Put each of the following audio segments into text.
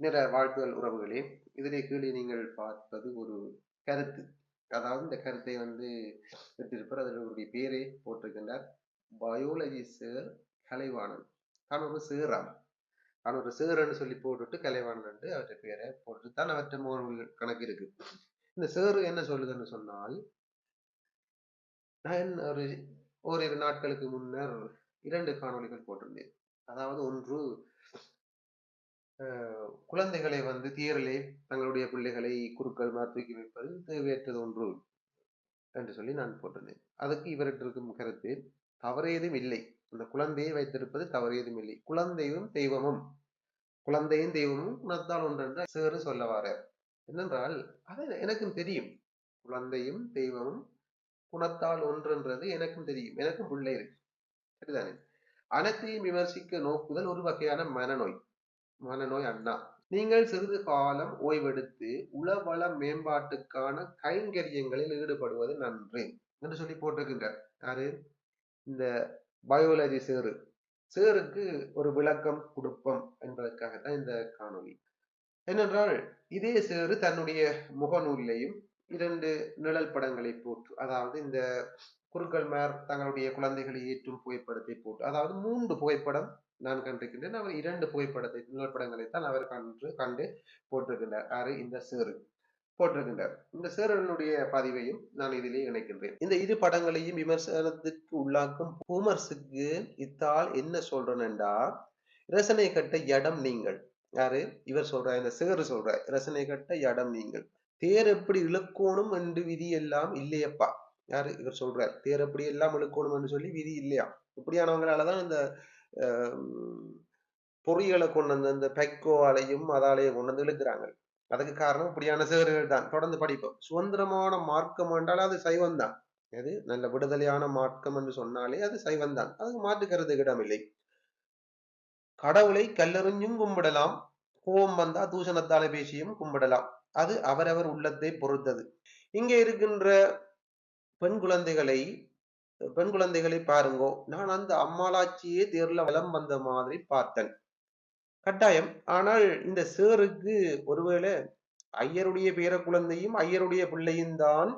நிற வாழ்த்துதல் உறவுகளே. இதிலே கீழே நீங்கள் பார்ப்பது ஒரு கருத்து. அதாவது இந்த கருத்தை வந்து பெற்றிருப்பார். அதில் அவருடைய பேரை போட்டிருக்கின்றார். பயோலஜி சேர் கலைவாணன். தான் ஒரு சேராம் தான் ஒரு சேரன்னு சொல்லி போட்டுட்டு கலைவாணன் என்று அவற்றை பேரை போட்டு தான் அவற்றை முகநூல் கணக்கு இருக்கு. இந்த சேரு என்ன சொல்லுதுன்னு சொன்னால் நான் ஒரு ஓரிரு நாட்களுக்கு முன்னர் இரண்டு காணொளிகள் போட்டிருந்தேன். அதாவது ஒன்று அஹ், குழந்தைகளை வந்து தேரிலே தங்களுடைய பிள்ளைகளை குருக்கள் மாதிரி தூக்கி வைப்பது தேவையற்றது ஒன்று. என்று சொல்லி நான் போட்டிருந்தேன். அதுக்கு இவர்கிட்ட இருக்கும் கருத்து தவறேதும் இல்லை. அந்த குழந்தையை வைத்திருப்பது தவறேதும் இல்லை. குழந்தையும் தெய்வமும். குழந்தையும் தெய்வமும் குணத்தால் ஒன்றென்று சேறு சொல்ல என்னென்றால் அது எனக்கும் தெரியும். குழந்தையும் தெய்வமும் குணத்தால் ஒன்றுன்றது எனக்கும் தெரியும். எனக்கும் பிள்ளை இருக்கு. சரிதானே? அனைத்தையும் விமர்சிக்க நோக்குதல் ஒரு வகையான மனநோய். மனநோய் அண்ணா. நீங்கள் சிறிது காலம் ஓய்வெடுத்து உளவள மேம்பாட்டுக்கான கைங்கரியங்களில் ஈடுபடுவது நன்று என்று சொல்லி போட்டிருக்கின்றார். யாரு? இந்த பயோலஜி சேரு சேருக்கு ஒரு விளக்கம் கொடுப்போம் என்பதற்காகத்தான் இந்த காணொலி ஏனென்றால் இதே சேரு தன்னுடைய முகநூலிலையும் இரண்டு நிழல் படங்களை போட்டு அதாவது இந்த குருக்கள் மேர் தங்களுடைய குழந்தைகளை ஏற்றும் புகைப்படத்தை போட்டு அதாவது மூன்று புகைப்படம் நான் கண்டிருக்கின்றேன். அவர் இரண்டு புகைப்படத்தை நிலப்படங்களை தான் அவர் கண்டு கண்டு போட்டிருக்கின்றார். யாரு இந்த சேறு போட்டிருக்கின்றார். இந்த சேரனுடைய பதிவையும் நான் இதிலே இணைக்கின்றேன். இந்த இரு படங்களையும் விமர்சனத்துக்கு உள்ளாக்கும் பூமர்ஸுக்கு இத்தால் என்ன சொல்றேன்டா ரசனை கட்ட இடம் நீங்கள். யாரு? இவர் சொல்றார் இந்த சேரு சொல்ற ரசனை கட்ட இடம் நீங்கள். தேர் எப்படி இழுக்கோணும் என்று விதி எல்லாம் இல்லையப்பா. யாரு? இவர் சொல்றார் தேர் எப்படி எல்லாம் இழுக்கணும் என்று சொல்லி விதி இல்லையா? இப்படியானவங்களாலதான் இந்த பொறிகளை கொண்டு வந்து இந்த பெக்கோவாலையும் அதாலேயே கொண்டு வந்து இழுக்கிறாங்க. அதுக்கு காரணம் இப்படியான சேறுகள் தான். தொடர்ந்து படிப்போம். சுதந்திரமான மார்க்கம் என்றால் அது சைவம் தான். அது நல்ல விடுதலையான மார்க்கம் என்று சொன்னாலே அது சைவம் தான். அதுக்கு மாற்றுக்கிறது இடமில்லை கடவுளை கல்லெறிஞ்சும் கும்பிடலாம். கோபம் வந்தா தூஷணத்தால பேசியும் கும்பிடலாம். அது அவரவர் உள்ளத்தை பொறுத்தது. இங்கே இருக்கின்ற பெண் குழந்தைகளை பெண் குழந்தைகளை பாருங்கோ. நான் அந்த அம்மாளாச்சியே தேர்ல வலம் வந்த மாதிரி பார்த்தேன். கட்டாயம். ஆனால் இந்த சேருக்கு ஒருவேளை ஐயருடைய பேர குழந்தையும் ஐயருடைய பிள்ளையும் தான்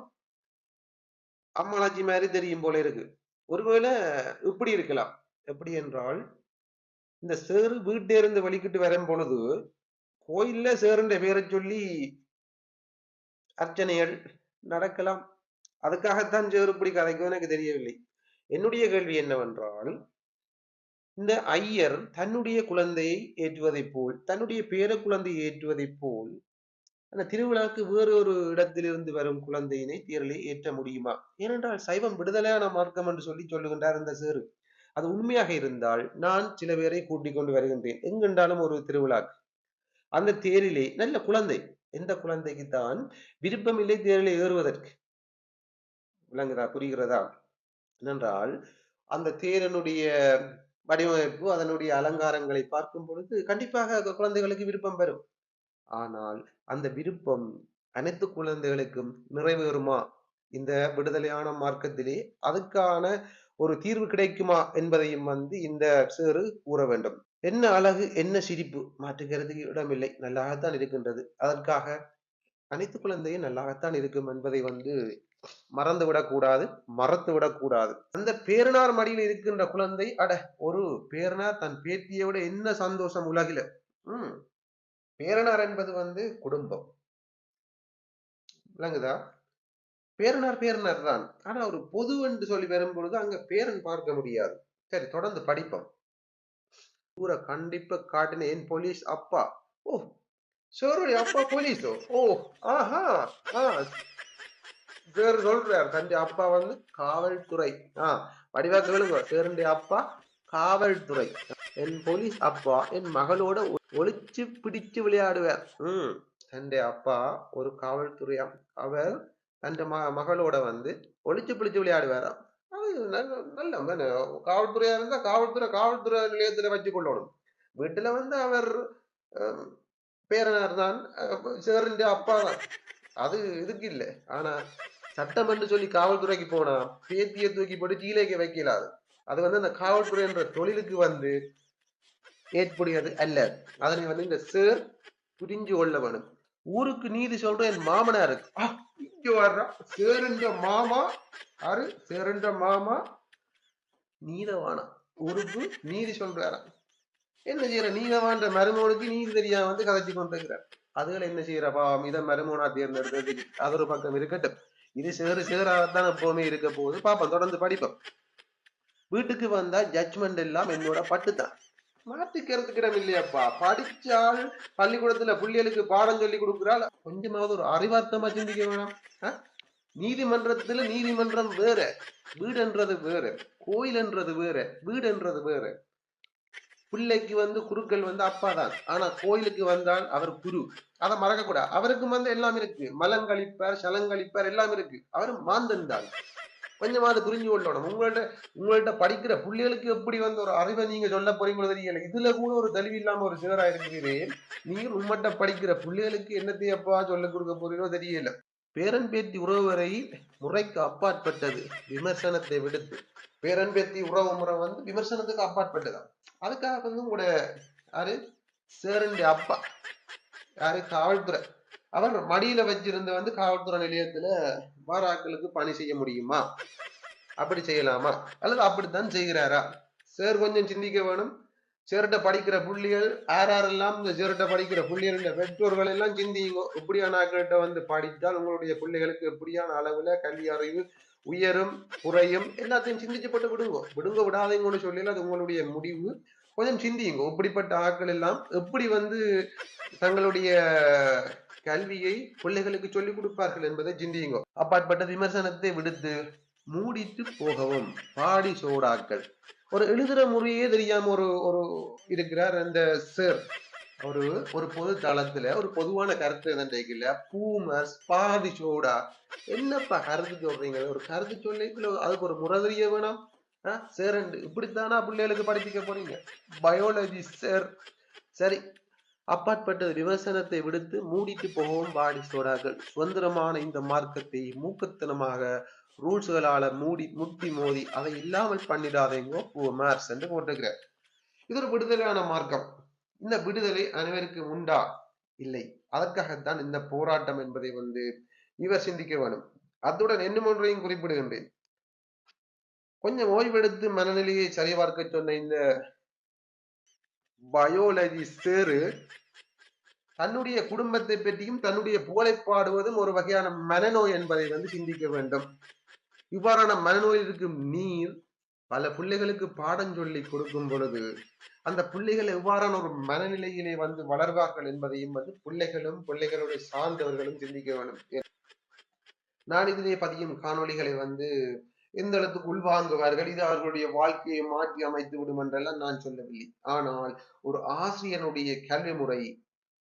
அம்மாளாச்சி மாதிரி தெரியும் போல இருக்கு. ஒருவேளை இப்படி இருக்கலாம். எப்படி என்றால் இந்த சேரு வீட்டே இருந்து வலிக்கிட்டு வரும் பொழுது கோயில்ல சேருன்ற பேரை சொல்லி அர்ச்சனைகள் நடக்கலாம். அதுக்காகத்தான் சேரு இப்படி கதைக்கும் எனக்கு தெரியவில்லை. என்னுடைய கேள்வி என்னவென்றால் இந்த ஐயர் தன்னுடைய குழந்தையை ஏற்றுவதைப் போல் தன்னுடைய பேர குழந்தையை ஏற்றுவதைப் போல் அந்த திருவிழாக்கு வேறு ஒரு இடத்திலிருந்து வரும் குழந்தையினை தேரலை ஏற்ற முடியுமா? ஏனென்றால் சைவம் விடுதலையான மார்க்கம் என்று சொல்லி சொல்லுகின்றார் இந்த சேரு அது உண்மையாக இருந்தால் நான் சில பேரை கூட்டிக் கொண்டு வருகின்றேன். எங்கென்றாலும் ஒரு திருவிழாக்கு. அந்த தேரிலே நல்ல குழந்தை. எந்த குழந்தைக்கு தான் விருப்பமில்லை தேரிலே ஏறுவதற்கு. விளங்குதா? புரிகிறதா? ஏனென்றால் அந்த தேரனுடைய வடிவமைப்பு அதனுடைய அலங்காரங்களை பார்க்கும் பொழுது கண்டிப்பாக குழந்தைகளுக்கு விருப்பம் வரும் ஆனால் அந்த விருப்பம் அனைத்து குழந்தைகளுக்கும் நிறைவேறுமா? இந்த விடுதலையான மார்க்கத்திலே அதுக்கான ஒரு தீர்வு கிடைக்குமா? என்பதையும் வந்து இந்த சேறு கூற வேண்டும். என்ன அழகு என்ன சிரிப்பு? மாற்றுகிறதுக்கு இடமில்லை. நல்லாகத்தான் இருக்கின்றது. அதற்காக அனைத்து குழந்தையும் நல்லாகத்தான் இருக்கும் என்பதை வந்து மறந்து விடக்கூடாது மறத்து விடக்கூடாது அந்த பேரனார் மடியில் இருக்கின்ற குழந்தை அட ஒரு பேரனார் தன் பேத்தியை விட என்ன சந்தோஷம் உலகில. உம் பேரனார் என்பது வந்து குடும்பம். விளங்குதா? பேரனார் பேரனார் தான். ஆனா ஒரு பொது என்று சொல்லி வரும் பொழுது அங்க பேரன் பார்க்க முடியாது. சரி தொடர்ந்து படிப்போம். ஊரை கண்டிப்பா காட்டின என் போலீஸ் அப்பா. ஓ சோருடைய அப்பா போலீஸோ ஓ ஆஹா ஆ பேர் சொல்றார் தன் அப்பா வந்து காவல்துறை ஆஹ் வடிவா கேளுங்க பேருடைய அப்பா காவல்துறை என் போலீஸ் அப்பா என் மகளோட ஒளிச்சு பிடிச்சு விளையாடுவார் உம் தன்னுடைய அப்பா ஒரு காவல்துறை அவர் தன் ம மகளோட வந்து ஒளிச்சு பிடிச்சு விளையாடுவாராம் அது நல்ல காவல்துறையா இருந்தா காவல்துறை காவல்துறை நிலையத்துல வச்சு கொள்ளணும் வீட்டுல வந்து அவர் பேரனார் தான் சேருடைய அப்பா தான் அது இதுக்கு இல்லை. ஆனா சட்டம் என்று சொல்லி காவல்துறைக்கு போனா பேத்திய தூக்கி போட்டு கீழேக்கு வைக்கலாது. அது வந்து அந்த காவல்துறை என்ற தொழிலுக்கு வந்து ஏற்புடையது அல்ல. அதனை வந்து இந்த சேர் புரிஞ்சு கொள்ள வேணும். ஊருக்கு நீதி சொல்ற என் மாமனாருக்கு ஆ, இங்க வர்றா சேருன்ற மாமா யாரு? சேருன்ற மாமா நீதவானா. ஊருக்கு நீதி சொல்றாராம். என்ன செய்யற நீதவான்ற மருமகனுக்கு நீதி தெரியாம வந்து கதைச்சு கொண்டிருக்கிறார் அதுகளை என்ன செய்யற பாவம் இதை மருமோனா தேர்ந்தெடுத்தது. அது ஒரு பக்கம் இருக்கட்டும். இது சேறு சேராகத்தான் எப்பவுமே இருக்க போகுது. பாப்போம் தொடர்ந்து படிப்போம். வீட்டுக்கு வந்தா ஜட்ஜ்மெண்ட் எல்லாம் என்னோட பட்டுதான் மாத்திக்கிறதுக்கு இடம் இல்லையாப்பா. படிச்சால் பள்ளிக்கூடத்துல பிள்ளைகளுக்கு பாடம் சொல்லி கொடுக்குறாள். கொஞ்சமாவது ஒரு அறிவார்த்தமா சிந்திக்க வேணாம். நீதிமன்றத்துல நீதிமன்றம் வேற. வீடுன்றது வேற. கோயில்ன்றது வேற. வீடுன்றது வேற. பிள்ளைக்கு வந்து குருக்கள் வந்து அப்பா தான். ஆனா கோயிலுக்கு வந்தால் அவர் குரு. அதை மறக்க கூடாது அவருக்கு வந்து எல்லாம் இருக்கு. மலங்கழிப்பார் சலங்கழிப்பார் எல்லாம் இருக்கு. அவர் மாந்தன் தான். கொஞ்சமாவது புரிஞ்சு கொள்ளணும். உங்கள்ட்ட உங்கள்ட்ட படிக்கிற பிள்ளைகளுக்கு எப்படி வந்து ஒரு அறிவை நீங்க சொல்ல போறீங்களோ தெரியல. இதுல கூட ஒரு தெளிவு இல்லாம ஒரு சிலரா இருக்கிறேன் நீங்க உம்மட்ட படிக்கிற பிள்ளைகளுக்கு என்னத்தை அப்பா சொல்ல கொடுக்க போறீங்களோ தெரியல. பேரன் பேத்தி உறவு வரை முறைக்கு அப்பாற்பட்டது. விமர்சனத்தை விடுத்து. பேரன்பேத்தி உறவு முறை வந்து விமர்சனத்துக்கு அப்பாற்பட்டுதான் அதுக்காக வந்து உங்களோட யாரு? சேரண்டி அப்பா. யாரு? காவல்துறை. அவர் மடியில வச்சிருந்த வந்து காவல்துறை நிலையத்துல மாறாக்களுக்கு பணி செய்ய முடியுமா? அப்படி செய்யலாமா? அல்லது அப்படித்தான் செய்கிறாரா? சார் கொஞ்சம் சிந்திக்க வேணும். சேர்ட்ட படிக்கிற புள்ளிகள் யார் யாரெல்லாம் இந்த சேர்ட்ட படிக்கிற புள்ளிகள் பெற்றோர்கள் எல்லாம் சிந்தியுங்க இப்படியான ஆட்கள்கிட்ட வந்து படித்தால் உங்களுடைய பிள்ளைகளுக்கு எப்படியான அளவுல கல்வி அறிவு உயரும் குறையும் எல்லாத்தையும் சிந்திச்சு போட்டு விடுங்க. விடுங்க விடாதீங்கன்னு சொல்லல அது உங்களுடைய முடிவு. கொஞ்சம் சிந்தியுங்க. இப்படிப்பட்ட ஆட்கள் எல்லாம் எப்படி வந்து தங்களுடைய கல்வியை பிள்ளைகளுக்கு சொல்லிக் கொடுப்பார்கள் என்பதை சிந்தியுங்க. அப்பாற்பட்ட விமர்சனத்தை விடுத்து மூடித்து போகவும் பாடி சோடாக்கள். ஒரு எழுதுற முறையே தெரியாம ஒரு ஒரு இருக்கிறார் அந்த சார் ஒரு ஒரு பொது தளத்துல ஒரு பொதுவான கருத்து எதன்றைக்குல பூமர்ஸ் பாதி சோடா. என்னப்பா கருத்து சொல்றீங்க? ஒரு கருத்து சொல்லி அதுக்கு ஒரு முறை வேணும்? சேரண்டு இப்படித்தானா பிள்ளைகளுக்கு படிப்பிக்க போறீங்க? பயாலஜி சார் சரி. அப்பாற்பட்ட விமர்சனத்தை விடுத்து மூடிட்டு போகவும் பாடி சோடாக்கள். சுதந்திரமான இந்த மார்க்கத்தை மூக்கத்தனமாக ரூல்ஸ்களால மூடி முட்டி மோதி அதை இல்லாமல் பண்ணிடாதேங்கோ பூமர்ஸ் என்று போட்டுக்கிறார் இது ஒரு விடுதலையான மார்க்கம். இந்த விடுதலை அனைவருக்கு உண்டா? இல்லை. அதற்காகத்தான் இந்த போராட்டம் என்பதை வந்து இவர் சிந்திக்க வேணும் அத்துடன் இன்னும் ஒன்றையும் குறிப்பிடுகின்றேன். கொஞ்சம் ஓய்வெடுத்து மனநிலையை சரிபார்க்க சொன்ன இந்த பயோலஜி சேரு தன்னுடைய குடும்பத்தை பற்றியும் தன்னுடைய புகழை பாடுவதும் ஒரு வகையான மனநோய் என்பதை வந்து சிந்திக்க வேண்டும். இவ்வாறான மனநோய் இருக்கும் நீர் பல பிள்ளைகளுக்கு பாடம் சொல்லி கொடுக்கும் பொழுது அந்த பிள்ளைகள் எவ்வாறான ஒரு மனநிலையிலே வந்து வளர்வார்கள் என்பதையும் வந்து பிள்ளைகளும் பிள்ளைகளுடைய சார்ந்தவர்களும் சிந்திக்க வேண்டும். நான் இதிலே பதியும் காணொளிகளை வந்து எந்த அளவுக்கு உள்வாங்குவார்கள் இது அவர்களுடைய வாழ்க்கையை மாற்றி அமைத்து விடும் என்றெல்லாம் நான் சொல்லவில்லை. ஆனால் ஒரு ஆசிரியனுடைய கல்வி முறை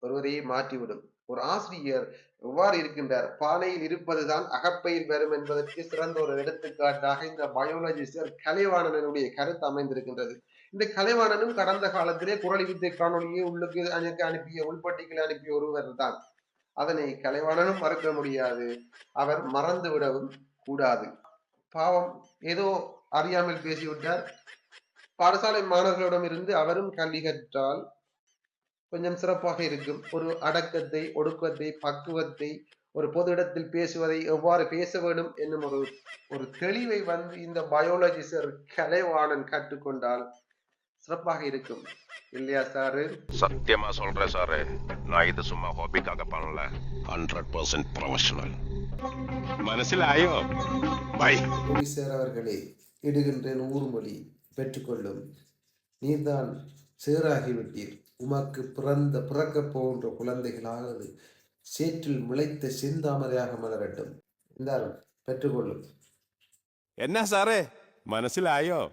ஒருவரையே மாற்றிவிடும். ஒரு ஆசிரியர் எவ்வாறு இருக்கின்றார் பானையில் இருப்பதுதான் அகப்பையில் வரும் என்பதற்கு சிறந்த ஒரு எடுத்துக்காட்டாக இந்த பயோலஜிஸ்டர் கலைவாணனுடைய கருத்து அமைந்திருக்கின்றது. இந்த கலைவாணனும் கடந்த காலத்திலே குரலி வித்தை காணொலியை உள்ளுக்கு எனக்கு அனுப்பிய உள்பட்டிகளை அனுப்பிய ஒருவர் தான். அதனை கலைவாணனும் மறுக்க முடியாது. அவர் மறந்து விடவும் கூடாது. பாவம் ஏதோ அறியாமல் பேசிவிட்டார். பாடசாலை மாணவர்களிடம் இருந்து அவரும் கல்வி கற்றால் கொஞ்சம் சிறப்பாக இருக்கும். ஒரு அடக்கத்தை ஒடுக்கத்தை பக்குவத்தை ஒரு பொது இடத்தில் பேசுவதை எவ்வாறு பேச வேண்டும் என்னும் ஒரு ஒரு தெளிவை வந்து இந்த பயோலஜிஸ்டர் கலைவாணன் கற்றுக்கொண்டால் சிறப்பாக இருக்கும். இல்லையா சாரு சத்தியமா சொல்றேன் சாரு நான் இது சும்மா ஹாபிக்காக பண்ணல. ஹண்ட்ரட் பர்சன்ட் ப்ரொஃபஷனல் மனசிலாயோ பை சார் அவர்களே இடுகின்றேன் ஊர்மொழி பெற்றுக்கொள்ளும். நீர்தான் சேராகிவிட்டீர். உமக்கு பிறந்த பிறக்கப் போகின்ற குழந்தைகளானது சேற்றில் முளைத்த செந்தாமரையாக மலரட்டும். என்றாலும் பெற்றுக்கொள்ளும். என்ன சாரே? மனசிலாயோ